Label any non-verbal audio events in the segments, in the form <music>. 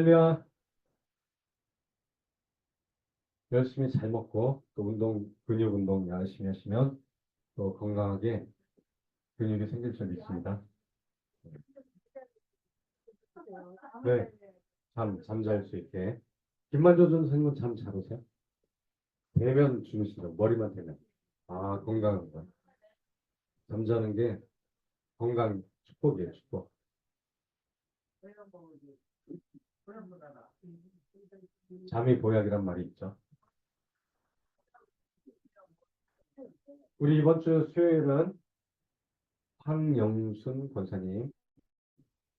할렐루야. 열심히 잘 먹고 또 운동, 근육 운동 열심히 하시면 또 건강하게 근육이 생길 줄 믿습니다. 네. 잠, 잠잘 수 있게. 김만조 선생님은 잠 잘 오세요? 대면 주무시죠? 머리만 대면. 아, 건강합니다. 잠자는 게 건강 축복이에요, 축복. 잠이 보약이란 말이 있죠. 우리 이번 주 수요일은 황영순 권사님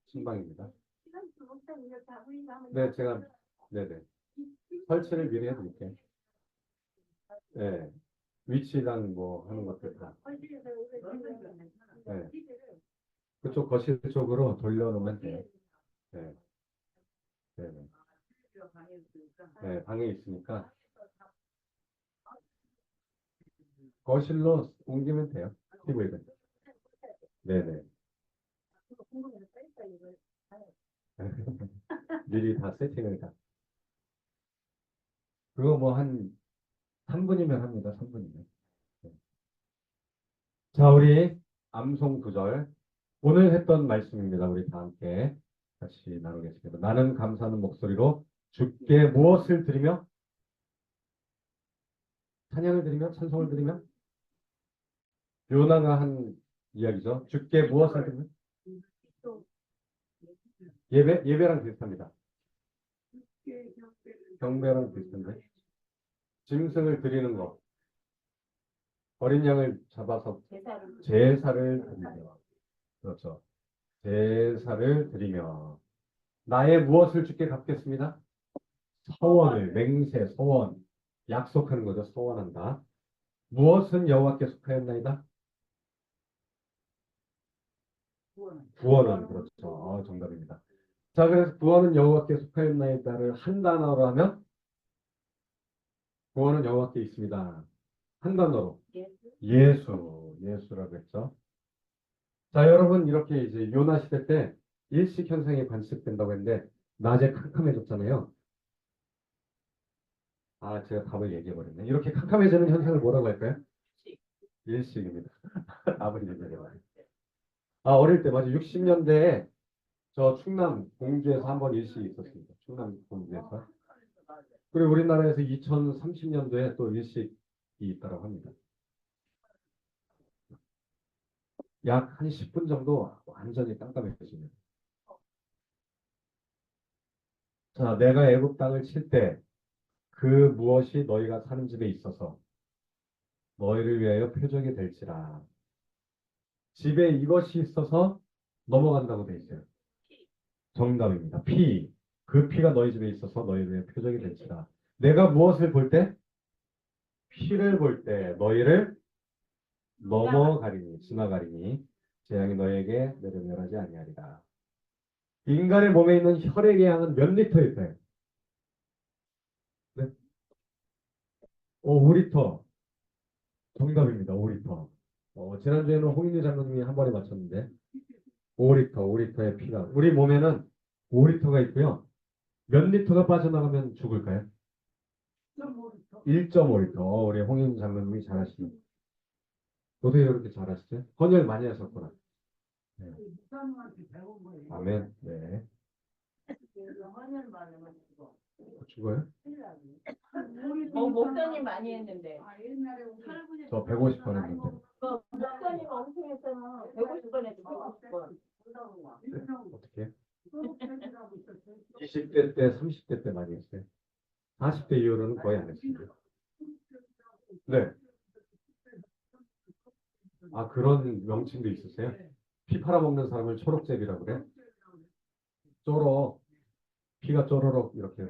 신방입니다. 네, 제가 네네 설치를 미리 해드릴게요. 네, 위치랑 뭐 하는 것들 다. 네, 그쪽 거실 쪽으로 돌려놓으면 돼요. 네, 네, 네. 네, 방에 있으니까 거실로 옮기면 돼요. TV를. 네네. <laughs> 미리 다 세팅을 다. 그거 뭐 한 3분이면 합니다. 3분이면. 자, 우리 암송 구절. 오늘 했던 말씀입니다. 우리 다 함께 같이 나누겠습니다. 나는 감사하는 목소리로 주께 무엇을 드리며 찬양을 드리며 찬송을 드리며 요나가 한 이야기죠. 주께 무엇을 드리며 예배 예배랑 비슷합니다. 경배랑 비슷한데 짐승을 드리는 것 어린 양을 잡아서 제사를 드리며 그렇죠. 제사를 드리며 나의 무엇을 주께 갚겠습니다. 서원을 맹세 서원 약속하는 거죠. 서원한다. 무엇은 여호와께 속하였나이다. 구원은 그렇죠. 아, 정답입니다. 자 그래서 구원은 여호와께 속하였나이다를 한 단어로 하면 구원은 여호와께 있습니다. 한 단어로 예수 예수라고 했죠. 자 여러분 이렇게 이제 요나 시대 때 일식 현상이 관측된다고 했는데 낮에 캄캄해졌잖아요. 아 제가 답을 얘기해 버렸네. 이렇게 캄캄해지는 현상을 뭐라고 할까요? 일식입니다. <laughs> 답을 얘기해 버렸네. 아 어릴 때 맞아 60년대에 저 충남 공주에서 한 번 일식이 있었습니다. 충남 공주에서. 그리고 우리나라에서 2030년도에 또 일식이 있다고 합니다. 약 한 10분 정도 완전히 깜깜해집니다. 자, 내가 애굽 땅을 칠 때 그 무엇이 너희가 사는 집에 있어서 너희를 위하여 표적이 될지라. 집에 이것이 있어서 넘어간다고 돼 있어요. 정답입니다. 피. 그 피가 너희 집에 있어서 너희를 위해 표적이 될지라. 내가 무엇을 볼 때? 피를 볼 때 너희를 넘어가리니 지나가리니 재앙이 너에게 내려멸하지 아니하리라. 인간의 몸에 있는 혈액의 양은 몇 리터일까요? 네? 오, 5리터. 정답입니다. 5리터. 어, 지난주에는 홍인희 장로님이 한 번에 맞췄는데 5리터, 5리터의 피가 우리 몸에는 5리터가 있고요. 몇 리터가 빠져나가면 죽을까요? 1.5리터. 어, 우리 홍인 장로님이 잘하시 네. 너도 이렇게 잘하시죠? 헌혈 많이 하셨구나. 네. 아멘. 네. 죽어요? 어, 목사님 많이 했는데. 저 150번 했는데. 어, 목사님 엄청 했잖아. 150번 했지, 150번. 어떻게? 20대 때, 30대 때 많이 했어요. 40대 이후로는 거의 안 했습니다. 네. 아, 그런 명칭도 있었어요? 피 팔아먹는 사람을 초록제비라고 그래? 쪼록, 피가 쪼로록 이렇게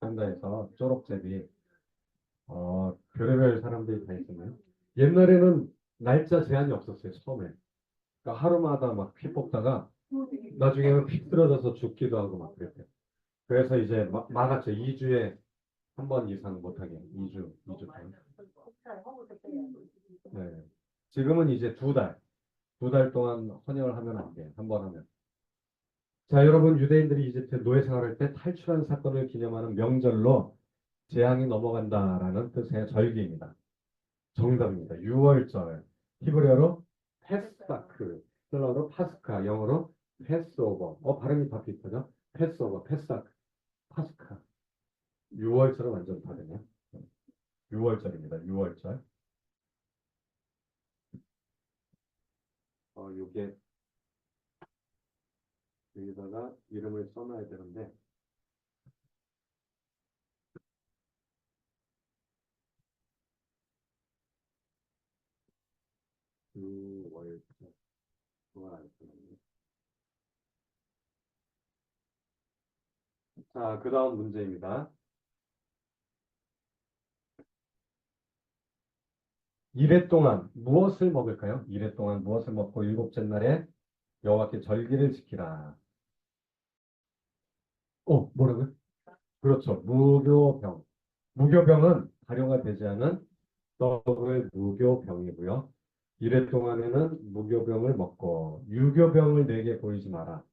한다 해서 쪼록제비. 어, 별의별 사람들이 다 있었네요. 옛날에는 날짜 제한이 없었어요, 처음에. 그러니까 하루마다 막 피 뽑다가 나중에는 피 쓰러져서 죽기도 하고 막 그랬대요. 그래서 이제 막, 막았죠. 2주에 한 번 이상 못하게. 2주, 2주 동안. 네. 지금은 이제 두 달, 두 달 동안 헌혈을 하면 안 돼. 한번 하면. 자, 여러분 유대인들이 이집트 노예 생활할 때 탈출한 사건을 기념하는 명절로 재앙이 넘어간다라는 뜻의 절기입니다. 정답입니다. 6월절. 히브리어로 페사크, 헬러로 파스카, 영어로 패스오버. 어, 발음이 다 비슷하죠? 패스오버, 페사크, 파스카. 6월절은 완전 다르네요. 6월절입니다. 6월절. 어, 요게 여기다가 이름을 써놔야 되는데 안 쓰네. 자, 그 다음 문제입니다. 이래 동안 무엇을 먹을까요? 이래 동안 무엇을 먹고 일곱째 날에 여호와께 절기를 지키라. 어, 뭐라고요? 그렇죠. 무교병. 무교병은 발효가 되지 않은 떡을 무교병이고요. 이래 동안에는 무교병을 먹고 유교병을 내게 보이지 마라.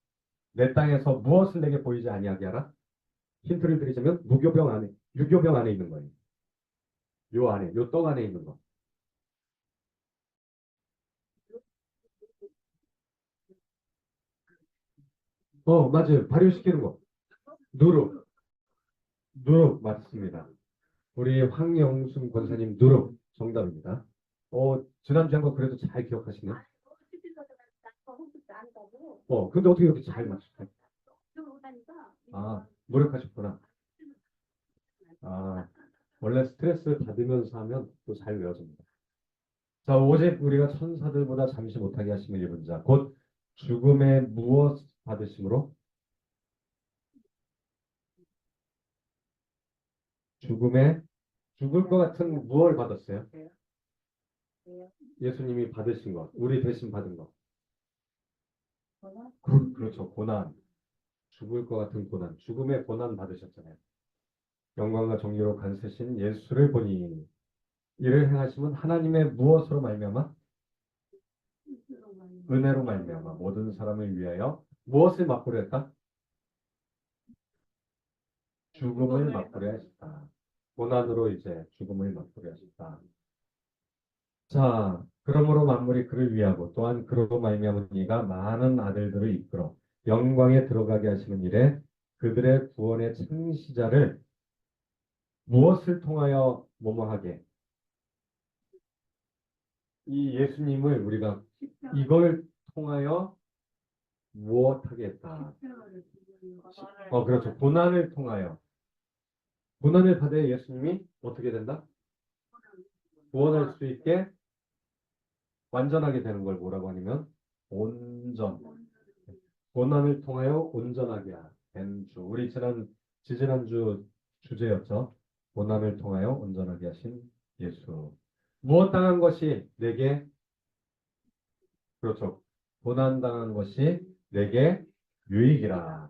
내 땅에서 무엇을 내게 보이지 아니하게 하라. 힌트를 드리자면 무교병 안에, 유교병 안에 있는 거예요. 요 안에, 요 떡 안에 있는 거. 어, 맞아요. 발효시키는 거. 누룩. 누룩 맞습니다. 우리 황영순 권사님 누룩 정답입니다. 어, 지난주에 한 거 그래도 잘 기억하시네요. 어, 근데 어떻게 이렇게 잘 맞추세요? 아, 노력하셨구나. 아, 원래 스트레스 받으면서 하면 또 잘 외워집니다. 자, 오직 우리가 천사들보다 잠시 못하게 하심을 입은 자, 곧 죽음의 무엇 받으심으로? 죽음의 죽을 것 같은 무엇을 받았어요? 예수님이 받으신 것, 우리 대신 받은 것. 그, 그렇죠. 고난. 죽을 것 같은 고난. 죽음의 고난 받으셨잖아요. 영광과 정의로 간세신 예수를 보니 이를 행하시면 하나님의 무엇으로 말미암아? 은혜로 말미암아 모든 사람을 위하여 무엇을 맛보려 했다? 죽음을 맛보려 하셨다. 고난으로 이제 죽음을 맛보려 하셨다. 자, 그러므로 만물이 그를 위하고 또한 그로 말미암은 이가 많은 아들들을 이끌어 영광에 들어가게 하시는 일에 그들의 구원의 창시자를 무엇을 통하여 뭐뭐하게 이 예수님을 우리가 이걸 통하여 무엇하게 했다. 어, 그렇죠. 고난을 통하여. 고난을 받아야 예수님이 어떻게 된다? 구원할 수 있게 완전하게 되는 걸 뭐라고 하냐면 온전. 고난을 통하여 온전하게 된 주. 우리 지난 지지난주 주제였죠. 고난을 통하여 온전하게 하신 예수. 무엇 당한 것이 내게 그렇죠. 고난 당한 것이 내게 유익이라.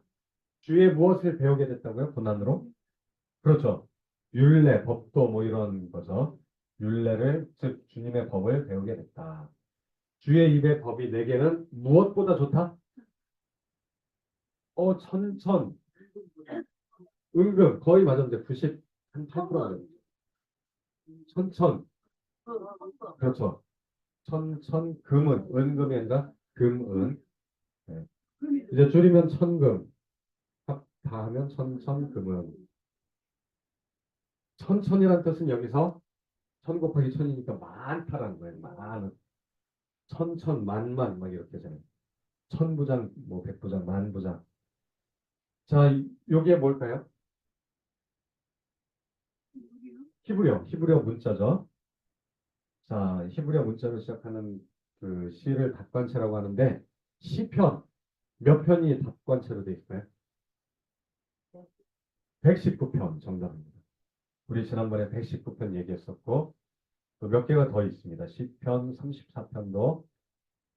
주의 무엇을 배우게 됐다고요? 고난으로? 그렇죠. 율례, 법도 뭐 이런 거죠. 율례를 즉 주님의 법을 배우게 됐다. 주의 입의 법이 내게는 무엇보다 좋다? 어, 천천. 은근 거의 맞았는데 98%가 천천. 그렇죠. 천천 금은 은금이 아니라 금은. 네. 이제 줄이면 천금. 합- 다 하면 천천 금은. 천천이란 뜻은 여기서 천 곱하기 천이니까 많다라는 거예요. 많은. 천천 만만 막 이렇게 되잖아요. 천부장, 뭐 백부장, 만부장. 자, 이- 요게 뭘까요? 히브리어, 히브리어 문자죠. 자, 히브리어 문자로 시작하는 그 시를 답관체라고 하는데 시편 몇 편이 답관체로 돼 있어요? 119편 정답입니다. 우리 지난번에 119편 얘기했었고 또 몇 개가 더 있습니다. 시편 34편도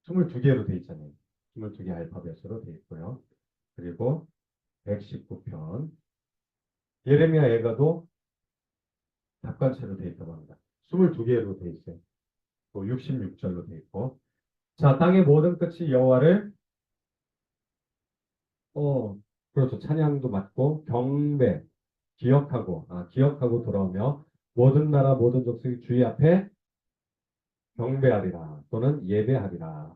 22개로 돼 있잖아요. 22개 알파벳으로 돼 있고요. 그리고 119편 예레미야 예가도 답관체로 돼 있다고 합니다. 22개로 돼 있어요. 또 66절로 돼 있고 자 땅의 모든 끝이 여호와를 어, 그렇죠. 찬양도 맞고, 경배, 기억하고, 아, 기억하고 돌아오며, 모든 나라, 모든 족속이 주의 앞에 경배하리라, 또는 예배하리라.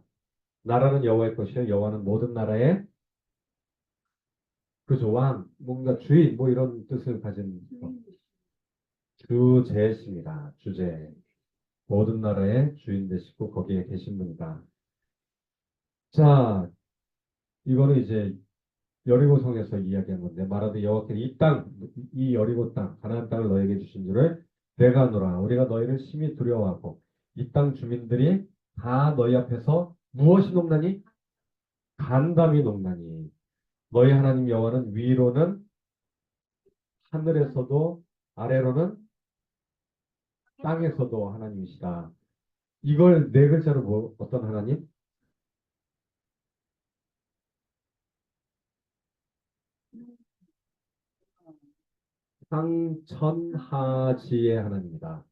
나라는 여호와의 것이요, 여호와는 모든 나라의 그죠, 왕, 뭔가 주인, 뭐 이런 뜻을 가진 거. 주제십니다. 주제. 모든 나라의 주인 되시고 거기에 계신 분이다. 자, 이거는 이제 여리고성에서 이야기한 건데 말하되 여호와께서 이 땅, 이 여리고 땅, 가나안 땅을 너에게 주신 줄을 내가 아노라. 우리가 너희를 심히 두려워하고 이 땅 주민들이 다 너희 앞에서 무엇이 녹나니? 간담이 녹나니. 너희 하나님 여호와는 위로는 하늘에서도 아래로는 땅에서도 하나님이시다. 이걸 네 글자로 뭐, 어떤 하나님? 상천하지의 하나님이다.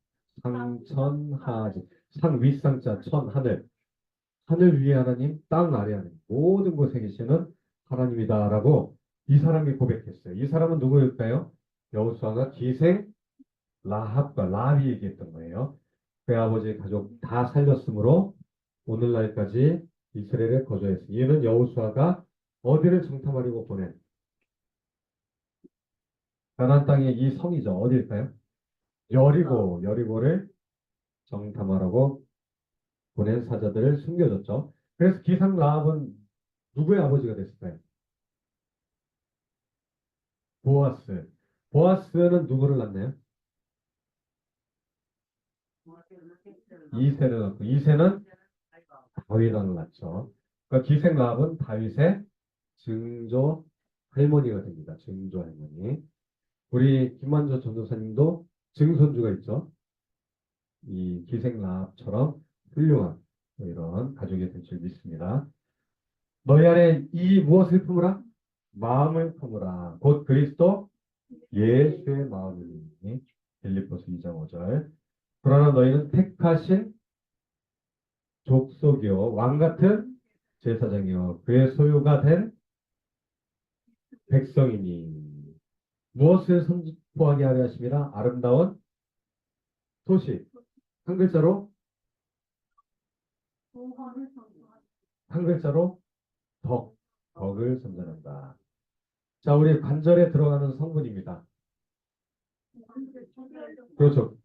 상천하지. 상 윗상자 천 하늘. 하늘 위에 하나님, 땅 아래 하나님. 모든 곳에 계시는 하나님이다라고 이 사람이 고백했어요. 이 사람은 누구일까요? 여호수아가 기생 라합과 라합이 얘기했던 거예요. 그 아버지 가족 다 살렸으므로 오늘날까지 이스라엘에 거주했어요. 얘는 여호수아가 어디를 정탐하려고 보낸 가나안 땅의 이 성이죠. 어디일까요? 여리고, 여리고를 정탐하라고 보낸 사자들을 숨겨줬죠. 그래서 기상 라합은 누구의 아버지가 됐을까요? 보아스. 보아스는 누구를 낳나요? 이세를 낳고 이세는 다윗을 낳죠. 그러니까 기생 라합은 다윗의 증조 할머니가 됩니다. 증조 할머니. 우리 김만조 전도사님도 증손주가 있죠. 이 기생 라합처럼 훌륭한 이런 가족이 될 줄 믿습니다. 너희 안에 이 무엇을 품으라? 마음을 품으라. 곧 그리스도 예수의 마음이니 빌립보서 2장 5절. 그러나 너희는 택하신 족속이요 왕 같은 제사장이요 그의 소유가 된 백성이니 무엇을 선포하게 하려 하심이라 아름다운 소식 한 글자로 한 글자로 덕 덕을 선전한다. 자 우리 관절에 들어가는 성분입니다. 그렇죠.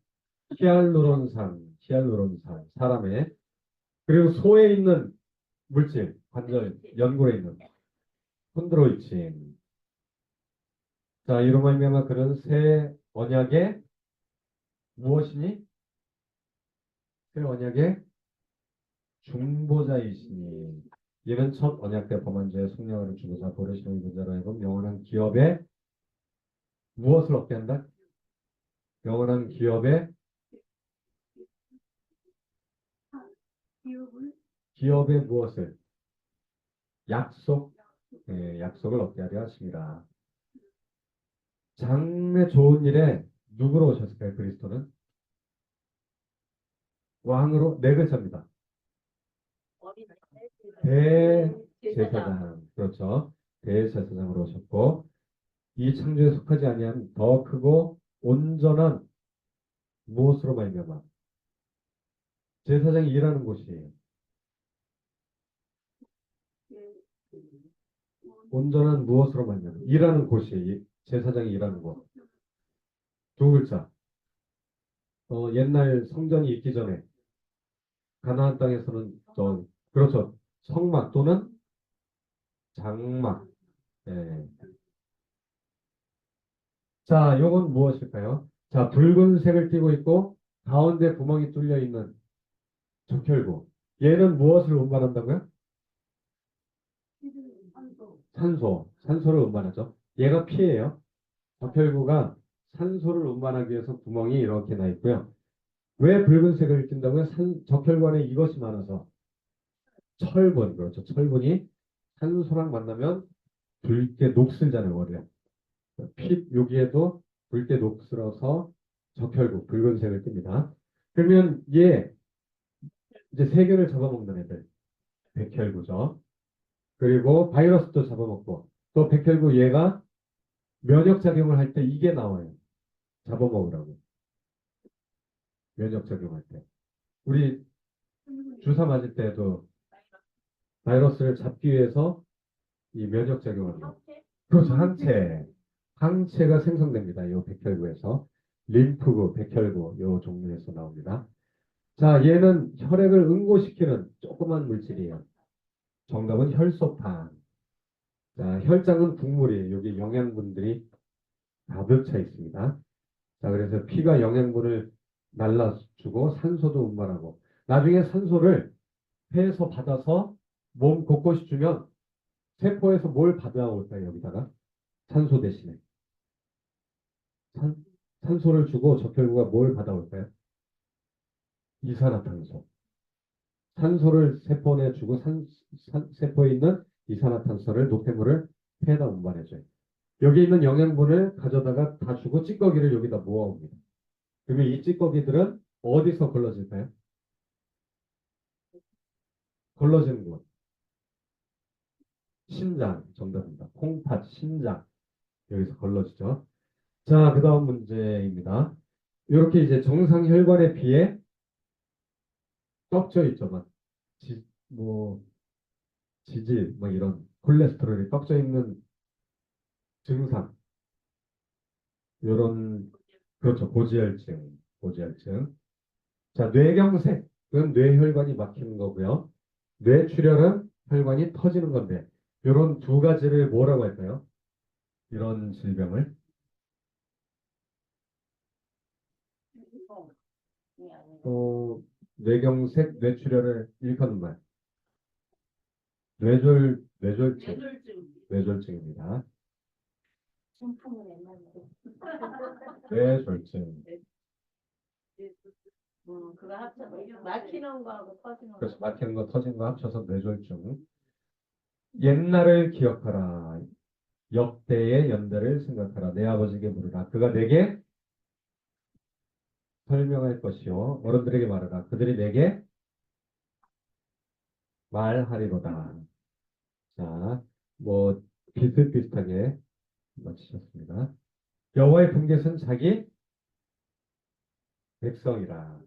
히알루론산, 히알루론산, 사람의 그리고 소에 있는 물질, 관절, 연골에 있는 콘드로이친. 자, 이로 말미암아 그는 새 언약의 무엇이니? 새 언약의 중보자이시니. 이는 첫 언약 때 범한 죄의 속량을 주고자 보내시는 이자로 하여금 영원한 기업에 무엇을 얻게 한다? 영원한 기업에 기업의 무엇을 약속 예, 약속을 얻게 하려 하십니다. 장래 좋은 일에 누구로 오셨을까요? 그리스도는 왕으로 네 글자입니다. 대제사장 그렇죠. 대제사장으로 오셨고 이 창조에 속하지 아니한 더 크고 온전한 무엇으로 말미암아 제사장이 일하는 곳이에요. 온전한 무엇으로 말미암아 일하는 곳이 제사장이 일하는 곳. 두 글자. 어, 옛날 성전이 있기 전에 가나안 땅에서는 저 그렇죠. 성막 또는 장막. 예. 자, 요건 무엇일까요? 자, 붉은색을 띠고 있고 가운데 구멍이 뚫려 있는 적혈구. 얘는 무엇을 운반한다고요? 산소. 산소를 운반하죠. 얘가 피예요. 적혈구가 산소를 운반하기 위해서 구멍이 이렇게 나 있고요. 왜 붉은색을 띈다고요? 산, 적혈구 안에 이것이 많아서 철분, 그렇죠. 철분이 산소랑 만나면 붉게 녹슬잖아요, 원래. 피, 여기에도 붉게 녹슬어서 적혈구, 붉은색을 띱니다. 그러면 얘, 이제 세균을 잡아먹는 애들, 백혈구죠. 그리고 바이러스도 잡아먹고, 또 백혈구 얘가 면역 작용을 할 때 이게 나와요. 잡아먹으라고. 면역 작용할 때. 우리 주사 맞을 때도 바이러스를 잡기 위해서 이 면역 작용을 해요. 그렇죠. 항체. 항체가 생성됩니다. 이 백혈구에서. 림프구, 백혈구 요 종류에서 나옵니다. 자, 얘는 혈액을 응고시키는 조그만 물질이에요. 정답은 혈소판. 자, 혈장은 국물이에요. 여기 영양분들이 가득 차 있습니다. 자, 그래서 피가 영양분을 날라주고 산소도 운반하고 나중에 산소를 폐에서 받아서 몸 곳곳이 주면 세포에서 뭘 받아올까요? 여기다가 산소 대신에 산, 산소를 주고 적혈구가 뭘 받아올까요? 이산화탄소. 산소를 세포 내에 주고 산, 산- 세포에 있는 이산화탄소를 노폐물을 폐에다 운반해줘요. 여기 있는 영양분을 가져다가 다 주고 찌꺼기를 여기다 모아옵니다. 그러면 이 찌꺼기들은 어디서 걸러질까요? 걸러지는 곳. 신장, 정답입니다. 콩팥, 신장. 여기서 걸러지죠. 자, 그 다음 문제입니다. 이렇게 이제 정상 혈관에 비해 떡져 있죠. 뭐, 지질, 막 이런 콜레스테롤이 떡져 있는 증상. 이런, 그렇죠. 고지혈증, 고지혈증. 자, 뇌경색은 뇌혈관이 막히는 거고요. 뇌출혈은 혈관이 터지는 건데, 이런 두 가지를 뭐라고 할까요? 이런 질병을 또 뇌경색, 뇌출혈을 일컫는 말. 뇌졸, <laughs> 뇌졸증, 뇌졸중. 뇌졸증입니다. 중풍을 옛날에. 뇌졸증. 음, 그거 합쳐. 막히는 거하고 터지는 거. 그래서 막히는 거 터진 거 합쳐서 뇌졸중. 옛날을 기억하라. 역대의 연대를 생각하라. 내 아버지에게 물으라. 그가 내게 설명할 것이요. 어른들에게 말하라. 그들이 내게 말하리로다. 자, 뭐 비슷비슷하게 맞히셨습니다. 여호와의 분깃은 자기 백성이라.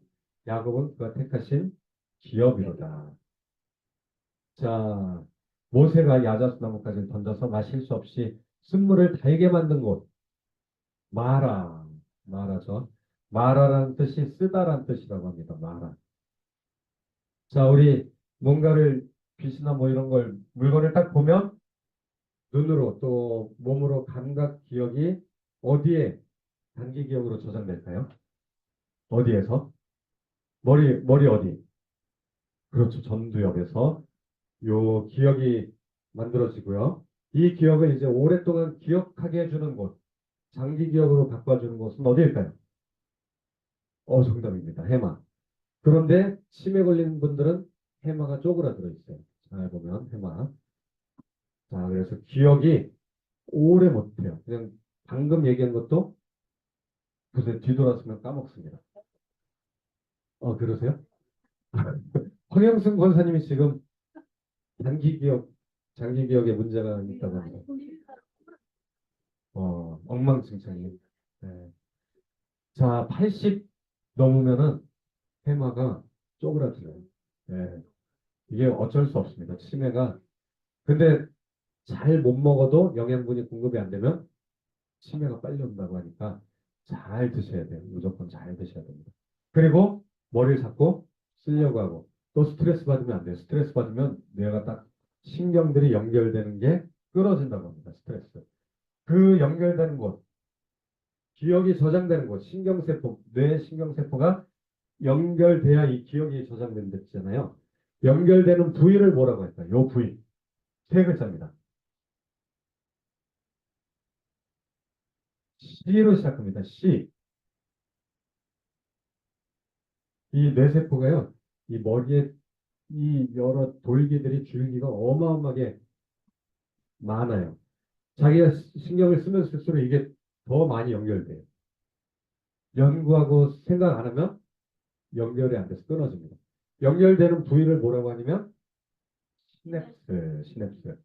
야곱은 그가 택하신 기업이로다. 자, 모세가 야자수 나무까지 던져서 마실 수 없이 쓴물을 달게 만든 곳. 마라. 마라죠. 마라라는 뜻이 쓰다란 뜻이라고 합니다. 마라. 자, 우리 뭔가를 빛이나 뭐 이런 걸 물건을 딱 보면 눈으로 또 몸으로 감각 기억이 어디에 단기 기억으로 저장될까요? 어디에서? 머리 머리 어디? 그렇죠. 전두엽에서 요 기억이 만들어지고요. 이 기억을 이제 오랫동안 기억하게 해주는 곳, 장기 기억으로 바꿔주는 곳은 어디일까요? 어, 정답입니다. 해마. 그런데 치매 걸리는 분들은 해마가 쪼그라들어 있어요. 잘 보면 해마. 자, 그래서 기억이 오래 못해요. 그냥 방금 얘기한 것도 글쎄 뒤돌았으면 까먹습니다. 어, 그러세요? <laughs> 황영승 권사님이 지금 단기 기억, 장기 기억에 문제가 있다고 합니다. 어, 엉망진창이. 네. 자, 80 넘으면은 해마가 쪼그라들어요. 네. 이게 어쩔 수 없습니다. 치매가. 근데 잘 못 먹어도 영양분이 공급이 안 되면 치매가 빨리 온다고 하니까 잘 드셔야 돼요. 무조건 잘 드셔야 됩니다. 그리고 머리를 자꾸 쓰려고 하고 또 스트레스 받으면 안 돼요. 스트레스 받으면 뇌가 딱 신경들이 연결되는 게 끊어진다고 합니다. 스트레스. 그 연결되는 곳, 기억이 저장되는 곳, 신경세포, 뇌 신경세포가 연결돼야 이 기억이 저장된댔잖아요. 연결되는 부위를 뭐라고 할까요? 요 부위. 세 글자입니다. C로 시작합니다. C. 이 뇌세포가요, 이 머리에 이 여러 돌기들이 줄기가 어마어마하게 많아요. 자기가 신경을 쓰면 쓸수록 이게 더 많이 연결돼요. 연구하고 생각 안 하면 연결이 안 돼서 끊어집니다. 연결되는 부위를 뭐라고 하냐면 시냅스, 시냅스.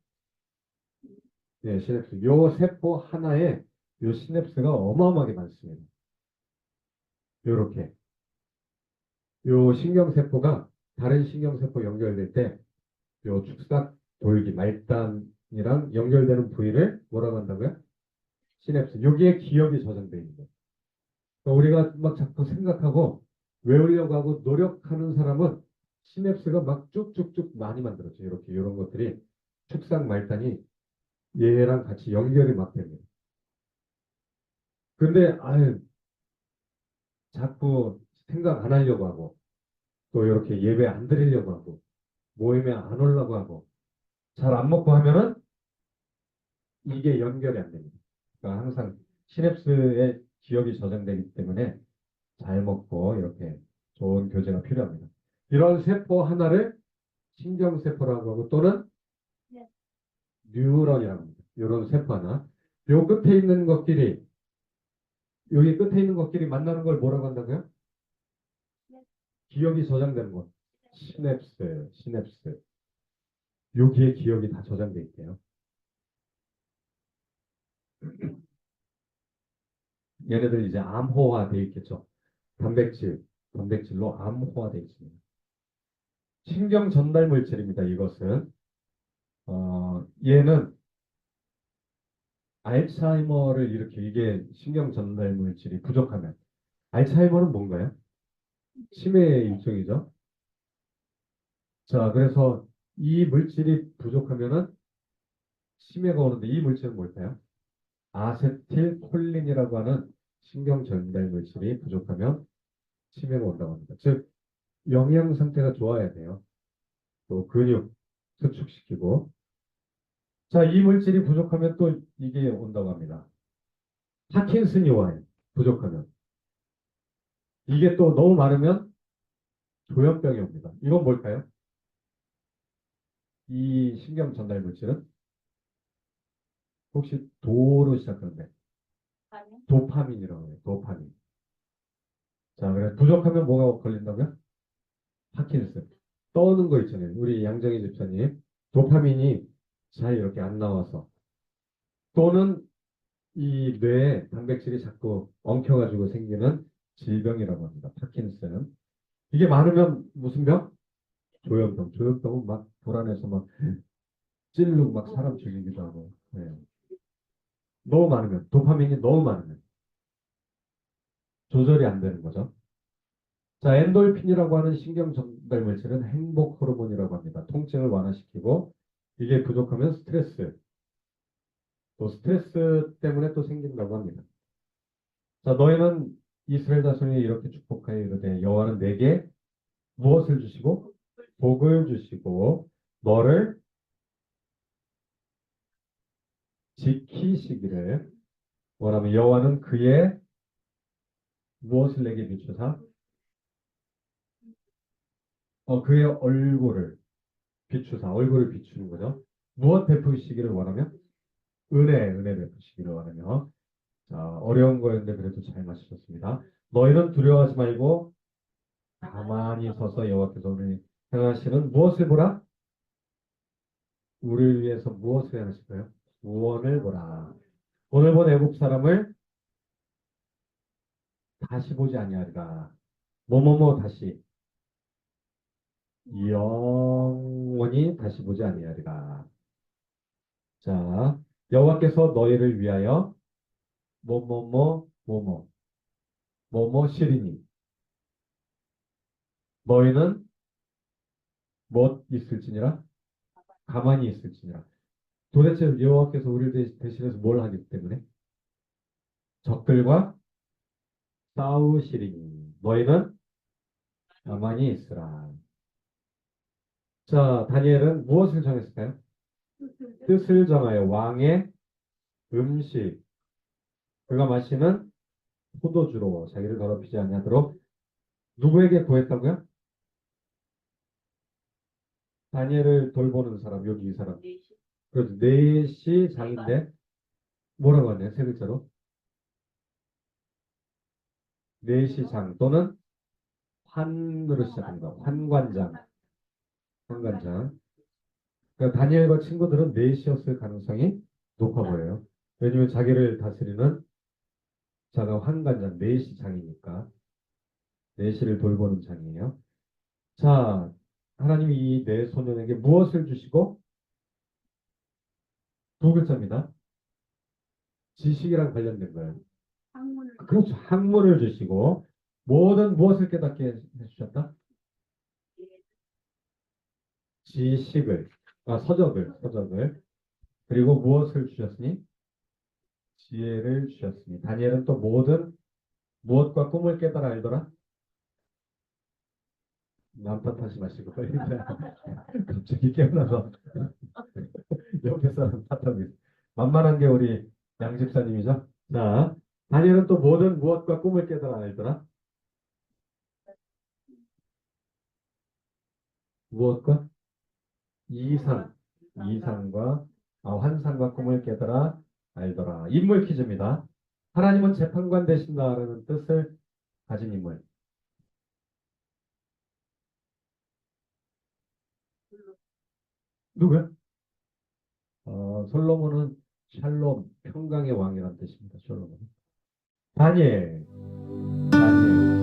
예, 시냅스. 요 세포 하나에 요 시냅스가 어마어마하게 많습니다. 요렇게. 요 신경세포가 다른 신경세포 연결될 때, 요 축삭 돌기, 말단이랑 연결되는 부위를 뭐라고 한다고요? 시냅스. 여기에 기억이 저장되어 있는 거예요. 그러니까 우리가 막 자꾸 생각하고 외우려고 하고 노력하는 사람은 시냅스가 막 쭉쭉쭉 많이 만들어져요. 이렇게 이런 것들이 축삭 말단이 얘랑 같이 연결이 막 됩니다. 근데 아유 자꾸 생각 안 하려고 하고 또 이렇게 예배 안 드리려고 하고 모임에 안 오려고 하고 잘 안 먹고 하면은 이게 연결이 안 됩니다. 그러니까 항상 시냅스에 기억이 저장되기 때문에 잘 먹고 이렇게 좋은 교제가 필요합니다. 이런 세포 하나를 신경세포라고 하고 또는 네. 뉴런이라고 합니다. 이런 세포 하나. 요 끝에 있는 것끼리 여기 끝에 있는 것끼리 만나는 걸 뭐라고 한다고요? 네. 기억이 저장되는 것. 시냅스, 시냅스. 여기에 기억이 다 저장돼 있대요. 얘네들 이제 암호화 돼 있겠죠. 단백질, 단백질로 암호화 돼 있습니다. 신경 전달 물질입니다. 이것은 어, 얘는 알츠하이머를 이렇게 이게 신경 전달 물질이 부족하면 알츠하이머는 뭔가요? 치매의 일종이죠. 자, 그래서 이 물질이 부족하면은 치매가 오는데 이 물질은 뭘까요? 아세틸콜린이라고 하는 신경 전달 물질이 부족하면 치매가 온다고 합니다. 즉 영양 상태가 좋아야 돼요. 또 근육 수축시키고 자, 이 물질이 부족하면 또 이게 온다고 합니다. 파킨슨이 와요. 부족하면. 이게 또 너무 많으면 조현병이 옵니다. 이건 뭘까요? 이 신경 전달 물질은 혹시 도로 시작하는데. 도파민이라고 해요. 도파민. 자, 그래 부족하면 뭐가 걸린다고요? 파킨슨. 떠오는 거 있잖아요. 우리 양정희 집사님. 도파민이 잘 이렇게 안 나와서 또는 이 뇌에 단백질이 자꾸 엉켜가지고 생기는 질병이라고 합니다. 파킨슨. 이게 많으면 무슨 병? 조현병. 조현병은 막 불안해서 막 찔르고 막 사람 죽이기도 하고. 네. 너무 많으면 도파민이 너무 많으면 조절이 안 되는 거죠. 자, 엔돌핀이라고 하는 신경 전달 물질은 행복 호르몬이라고 합니다. 통증을 완화시키고 이게 부족하면 스트레스 또 스트레스 때문에 또 생긴다고 합니다. 자, 너희는 이스라엘 자손이 이렇게 축복하여 이르되 여호와는 내게 무엇을 주시고 복을 주시고 너를 지키시기를 원하면 여호와는 그의 무엇을 내게 비추사 어 그의 얼굴을 비추사 얼굴을 비추는 거죠. 무엇 베푸시기를 원하면 은혜 은혜 베푸시기를 원하며 자 어려운 거였는데 그래도 잘 맞추셨습니다. 너희는 두려워하지 말고 가만히 서서 여호와께서 오늘 행하시는 무엇을 보라? 우리를 위해서 무엇을 행하실까요? 구원을 보라. 오늘 본 애국 사람을 다시 보지 아니하리라. 뭐뭐뭐 다시 영원히 다시 보지 아니하리라. 자, 여호와께서 너희를 위하여 뭐뭐뭐 뭐뭐 뭐뭐 시리니 너희는 뭐 있을지니라 가만히 있을지니라. 도대체 여호와께서 우리를 대- 대신해서 뭘 하기 때문에 적들과 싸우시리니 너희는 가만히 있으라. 자, 다니엘은 무엇을 정했을까요? 뜻을 정하여 왕의 음식. 그가 마시는 포도주로 자기를 더럽히지 아니하도록 누구에게 구했다고요? 다니엘을 돌보는 사람 여기 이 사람. 그래서 넷이 장인데 뭐라고 하네요 세 글자로? 넷이 장 또는 환으로 시작합니다. 환관장 환관장 그러니까 다니엘과 친구들은 넷이었을 가능성이 높아 보여요. 왜냐면 자기를 다스리는 자가 환관장, 내시 장이니까. 내시를 돌보는 장이에요. 자, 하나님이 이네 소년에게 무엇을 주시고? 두 글자입니다. 지식이랑 관련된 거예요. 학문을 그렇죠. 학문을 주시고, 모든 무엇을 깨닫게 해주셨다? 지식을, 아, 서적을, 서적을. 그리고 무엇을 주셨으니? 지혜를 주셨으니. 다니엘은 또 모든 무엇과 꿈을 깨달아 알더라? 남 탓하지 마시고 <laughs> 갑자기 깨어나서 <laughs> 옆에 사람 탓하고 있어. 만만한 게 우리 양 집사님이죠. 자, 다니엘은 또 모든 무엇과 꿈을 깨달아 알더라? 무엇과? 이상, 이상과 아, 환상과 꿈을 깨달아 알더라. 인물 퀴즈입니다. 하나님은 재판관 되신다라는 뜻을 가진 인물. 누구야? 어, 솔로몬은 샬롬, 평강의 왕이라는 뜻입니다. 솔로몬. 다니엘, 다니엘.